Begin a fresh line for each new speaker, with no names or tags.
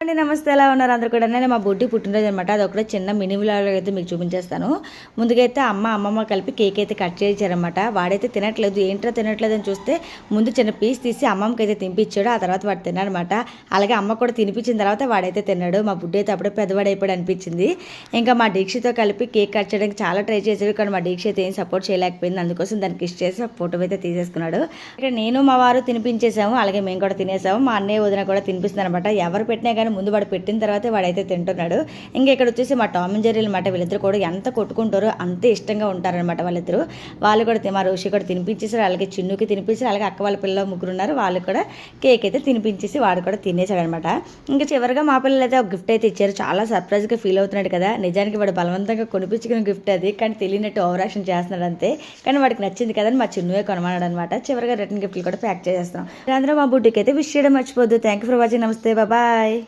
అండి నమస్తే. ఎలా ఉన్నారు అందరు కూడా? నేను మా బుడ్డి పుట్టినరోజు అనమాట అది ఒకటే చిన్న మినీ వ్లాగ్ అయితే మీకు చూపించేస్తాను. ముందుకైతే అమ్మ అమ్మమ్మ కలిపి కేక్ అయితే కట్ చేయించారనమాట వాడైతే తినట్లేదు. ఏంట్రా తినట్లేదు అని చూస్తే ముందు చిన్న పీస్ తీసి అమ్మమ్మకి అయితే తినిపించాడు ఆ తర్వాత వాడు తిన్నాడనమాట అలాగే అమ్మ కూడా తినిపించిన తర్వాత వాడైతే తిన్నాడు. మా బుడ్డి అయితే అప్పుడే పెద్దవాడు అయిపోయాడు అనిపించింది. ఇంకా మా దీక్షతో కలిపి కేక్ కట్ చేయడానికి చాలా ట్రై చేసేవి కానీ మా దీక్ష అయితే ఏం సపోర్ట్ చేయలేకపోయింది. అందుకోసం దానికి ఇష్ట చేసి ఫోటో అయితే తీసేసుకున్నాడు. ఇక్కడ నేను మా వారు తినిపించేసాము అలాగే మేము కూడా తినేసాము మా అన్నయ్య వదిన కూడా తినిపిస్తుంది అనమాట ఎవరు పెట్టినా కానీ ముందు వాడు పెట్టిన తర్వాతే వాడైతే తింటున్నాడు. ఇంకా ఇక్కడ వచ్చేసి మా టామ్ అండ్ జెర్రీ అనమాట వీళ్ళిద్దరు కూడా ఎంత కొట్టుకుంటారో అంతే ఇష్టంగా ఉంటారనమాట వాళ్ళిద్దరు. వాళ్ళు కూడా తి- మా ఋషి కూడా తినిపించేసారు అలాగే చిన్నుకి తినిపించారు అలాగే అక్క వాళ్ళ పిల్లలు ముగ్గురు ఉన్నారు వాళ్ళు కూడా కేక్ అయితే తినిపించేసి వాడు కూడా తినేసాడు అనమాట ఇంకా చివరిగా మా పిల్లలు అయితే ఒక గిఫ్ట్ అయితే ఇచ్చారు. చాలా సర్ప్రైజ్గా ఫీల్ అవుతున్నాడు కదా. నిజానికి వాడు బలవంతంగా కొనిపించుకున్న గిఫ్ట్ అది. కానీ తెలియనట్టు ఓవరాక్షన్ చేస్తున్నాడు అంతే. కానీ వాడికి నచ్చింది కదా మా చిన్నువే కొనమన్నాడు అనమాట చివరిగా రిటర్న్ గిఫ్ట్లు కూడా ప్యాక్ చేసేస్తాం. అందరూ మా బుడ్డికి అయితే విష్ చేయడం మర్చిపోద్దు. Thank you for watching. Namaste. Bye.